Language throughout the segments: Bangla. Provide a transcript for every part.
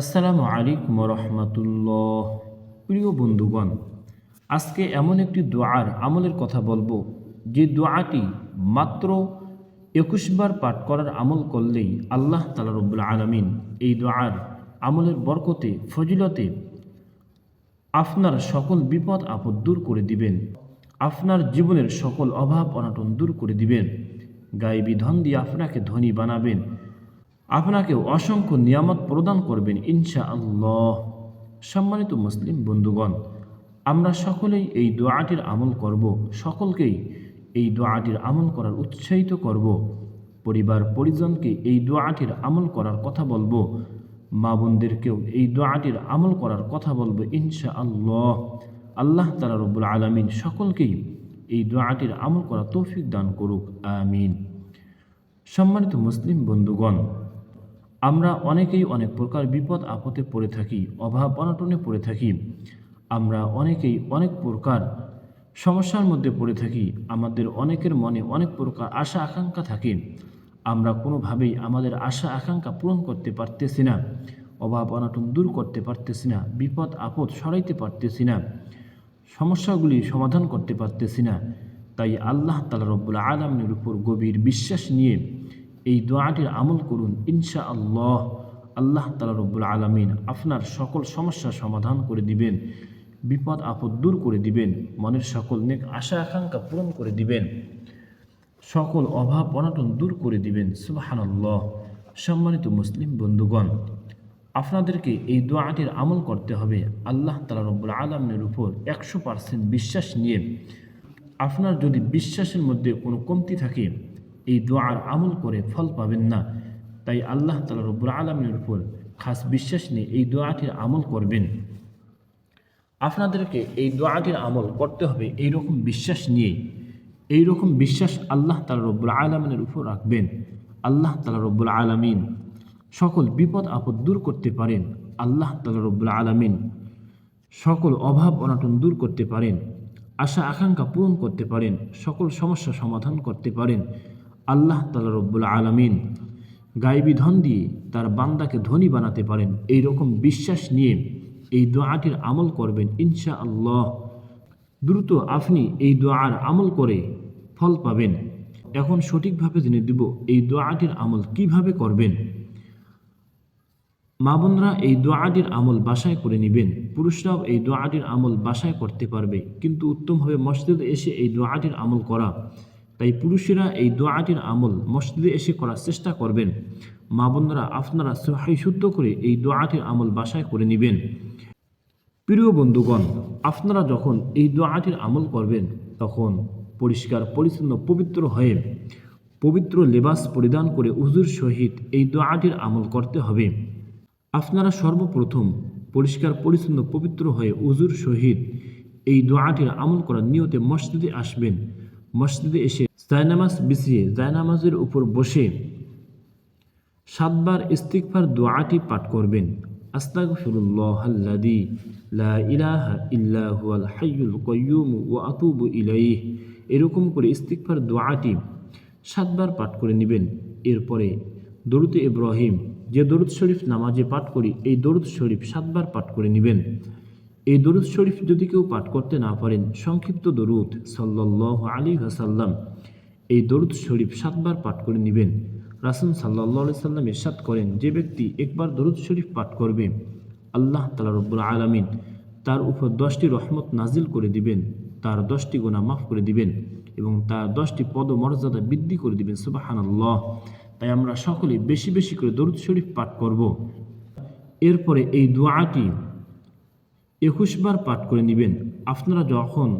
আসসালামু আলাইকুম রহমতুল্লাহ। প্রিয় বন্ধুগণ, আজকে এমন একটি দোয়ার আমলের কথা বলব, যে দোয়াটি মাত্র একুশবার পাঠ করার আমল করলেই আল্লাহ তালা রব্বুল আলমিন এই দোয়ার আমলের বরকতে, ফজিলতে আপনার সকল বিপদ, আপদ দূর করে দিবেন। আপনার জীবনের সকল অভাব, অনাটন দূর করে দিবেন। গায়েবী ধন দিয়ে আপনাকে ধনী বানাবেন। আপনাকে অসংখ্য নিয়ামত প্রদান করবেন ইনশা আল্লাহ সম্মানিত মুসলিম বন্ধুগণ, আমরা সকলেই এই দোয়াটির আমল করব, সকলকেই এই দোয়াটির আমল করার উৎসাহিত করব। পরিবার, পরিজনকে এই দোয়াটির আমল করার কথা বলব, মা বোনদেরকেও এই দোয়াটির আমল করার কথা বলব ইনশা আল্লাহ আল্লাহ তালা রব্বুল আলমিন সকলকেই এই দোয়াটির আমল করা তৌফিক দান করুক, আমিন। সম্মানিত মুসলিম বন্ধুগণ আমরা অনেকেই অনেক প্রকার বিপদ, আপদে পড়ে থাকি, অভাব, অনটনে পড়ে থাকি। আমরা অনেকেই অনেক প্রকার সমস্যার মধ্যে পড়ে থাকি। আমাদের অনেকের মনে অনেক প্রকার আশা, আকাঙ্ক্ষা থাকে। আমরা কোনোভাবেই আমাদের আশা, আকাঙ্ক্ষা পূরণ করতে পারতেছি না। অভাব, অনটন দূর করতে পারতেছি না। বিপদ, আপদ সরাইতে পারতেছি না। সমস্যাগুলি সমাধান করতে পারতেছি না। তাই আল্লাহ তালা রব্বুল আলমের উপর গভীর বিশ্বাস নিয়ে এই দোয়াটির আমল করুন ইনশা আল্লাহ আল্লাহ তালা রব্বুল আলমিন আপনার সকল সমস্যার সমাধান করে দিবেন, বিপদ আপদ দূর করে দিবেন, মনের সকল নেক আশা আকাঙ্ক্ষা পূরণ করে দিবেন, সকল অভাব অনাটন দূর করে দিবেন, সুবাহানাল্লাহ। সম্মানিত মুসলিম বন্ধুগণ, আপনাদেরকে এই দোয়াটির আমল করতে হবে আল্লাহ তালা রব্বুল আলমের উপর একশো পার্সেন্ট বিশ্বাস নিয়ে। আপনার যদি বিশ্বাসের মধ্যে কোনো কমতি থাকে এই দোয়ার আমল করে ফল পাবেন না। তাই আল্লাহ তালা রব্বুল আলমের উপর খাস বিশ্বাস নিয়ে এই দোয়াটির আমল করবেন। আপনাদেরকে এই দোয়াটির আমল করতে হবে এই রকম বিশ্বাস নিয়ে। এই রকম বিশ্বাস আল্লাহ তালা রব্বুল আলমিনের উপর রাখবেন। আল্লাহ তালা রব্বুল আলমিন সকল বিপদ আপদ দূর করতে পারেন। আল্লাহ তালা রব্বুল আলমিন সকল অভাব অনাটন দূর করতে পারেন। আশা আকাঙ্ক্ষা পূরণ করতে পারেন। সকল সমস্যা সমাধান করতে পারেন। আল্লাহ তালা রব্বুল আলমিন গায়েবী ধন দিয়ে তার বান্দাকে ধনী বানাতে পারেন। এই রকম বিশ্বাস নিয়ে এই দোয়াটির আমল করবেন ইনশা আল্লাহ দ্রুত আপনি এই দোয়ার আমল করে ফল পাবেন। এখন সঠিকভাবে জেনে দিব এই দোয়াটির আমল কীভাবে করবেন। মা বোনরা এই দোয়াটির আমল বাসায় করে নেবেন। পুরুষরাও এই দোয়াটির আমল বাসায় করতে পারবে। কিন্তু উত্তমভাবে মসজিদে এসে এই দোয়াটির আমল করা তাই পুরুষেরা এই দোয়াটির আমল মসজিদে এসে করার চেষ্টা করবেন। মা বোনরা, আপনারা সহাই শুদ্ধ করে এই দোয়াটির আমল বাসায় করে নেবেন। প্রিয় বন্ধুগণ, আপনারা যখন এই দোয়াটির আমল করবেন, তখন পরিষ্কার, পরিচ্ছন্ন, পবিত্র হয়ে পবিত্র লেবাস পরিধান করে উজুর সহিত এই দোয়াটির আমল করতে হবে। আপনারা সর্বপ্রথম পরিষ্কার, পরিচ্ছন্ন, পবিত্র হয়ে উজুর সহিত এই দোয়াটির আমল করার নিয়তে মসজিদে আসবেন। মসজিদে এসে জায়নামাজ বিছিয়ে জায়নামাজের উপর বসে সাতবার ইস্তিকফার দোয়াটি পাঠ করবেন। এরকম করে ইস্তিকফার দোয়াটি সাতবার পাঠ করে নেবেন। এরপরে দরুদে ইব্রাহিম, যে দরুদ শরীফ নামাজে পাঠ করি, এই দরুদ শরীফ সাতবার পাঠ করে নেবেন। এই দরুদ শরীফ যদি কেউ পাঠ করতে না পারেন, সংক্ষিপ্ত দরুদ সাল্লাহ আলী হাসাল্লাম এই দরুদ শরীফ সাতবার পাঠ করে নেবেন। রাসুল সাল্লাহ সাল্লাম ইরশাদ করেন, যে ব্যক্তি একবার দরুদ শরীফ পাঠ করবে, আল্লাহ তালা রব্বুল আলমিন তার উপর দশটি রহমত নাজিল করে দিবেন, তার দশটি গোনা মাফ করে দিবেন এবং তার দশটি পদ মর্যাদা বৃদ্ধি করে দিবেন সুবাহান আল্লাহ তাই আমরা সকলে বেশি বেশি করে দরুদ শরীফ পাঠ করব। এরপরে এই দোয়াটি একুশবার পাঠ করে নেবেন। আপনারা যখন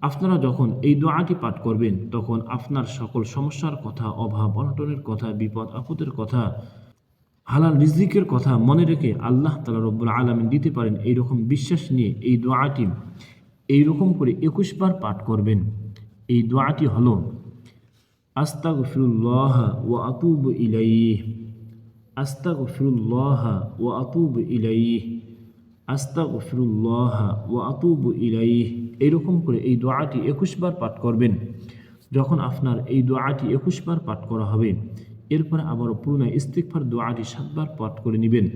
আপনারা যখন এই দোয়াটি পাঠ করবেন, তখন আপনার সকল সমস্যার কথা, অভাব, অনটনের কথা, বিপদ, আপদের কথা, হালাল রিজিকের কথা মনে রেখে আল্লাহ তালা রব্বুল আলমিন দিতে পারেন এইরকম বিশ্বাস নিয়ে এই দোয়াটি। এইরকম করে একুশবার পাঠ করবেন। এই দোয়াটি হল, আস্তাগফিরুল্লাহ ও আতুব ইলাইহ। আস্তাগফিরুল্লাহ ও আতুব ইলাইহ আস্তাগফিরুল্লাহ ও আতুব ইলাইহ। এইরকম করে এই দোয়াটি একুশবার পাঠ করবেন। যখন আপনার এই দোয়াটি একুশবার পাঠ করা হবে, এরপরে আবারও পুনরায় ইস্তিকফার দোয়াটি সাতবার পাঠ করে নেবেন।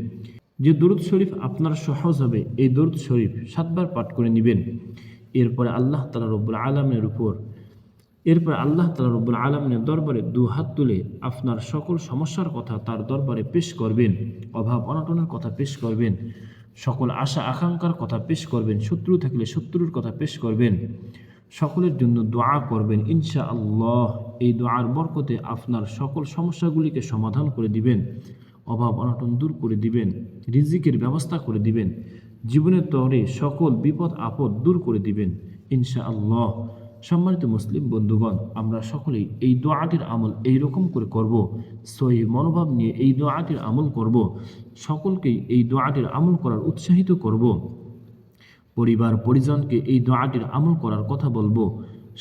যে দরুদ শরীফ আপনার সহজ হবে, এই দরুদ শরীফ সাতবার পাঠ করে নেবেন। এরপরে আল্লাহ তালা রব্বুল আলমের উপর, এরপর আল্লাহ তালা রব্বুল আলমিনের দরবারে দু হাত তুলে আপনার সকল সমস্যার কথা তার দরবারে পেশ করবেন, অভাব অনটনের কথা পেশ করবেন। সকল আশা, আকাঙ্ক্ষার কথা পেশ করবেন, শত্রু থাকলে শত্রুর কথা পেশ করবেন। সকলের জন্য দোয়া করবেন ইনশা আল্লাহ এই দোয়ার বরকতে আপনার সকল সমস্যাগুলিকে সমাধান করে দিবেন, অভাব অনটন দূর করে দিবেন, রিজিকের ব্যবস্থা করে দিবেন, জীবনের তরে সকল বিপদ আপদ দূর করে দিবেন ইনশা আল্লাহ সম্মানিত মুসলিম বন্ধুগণ, আমরা সকলেই এই দোয়াটির আমল এই রকম করে করব, সহি মনোভাব নিয়ে এই দোয়াটির আমল করব, সকলকেই এই দোয়াটির আমল করার উৎসাহিত করব, পরিবার, পরিজনকে এই দোয়াটির আমল করার কথা বলব,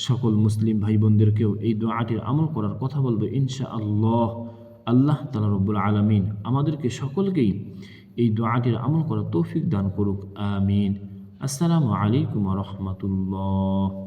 সকল মুসলিম ভাই বোনদেরকেও এই দোয়াটির আমল করার কথা বলব ইনশা আল্লাহ আল্লাহ তালা রব্বুল আলমিন আমাদেরকে সকলকেই এই দোয়াটির আমল করার তৌফিক দান করুক, আমিন। আসসালামু আলাইকুম রহমতুল্লাহ।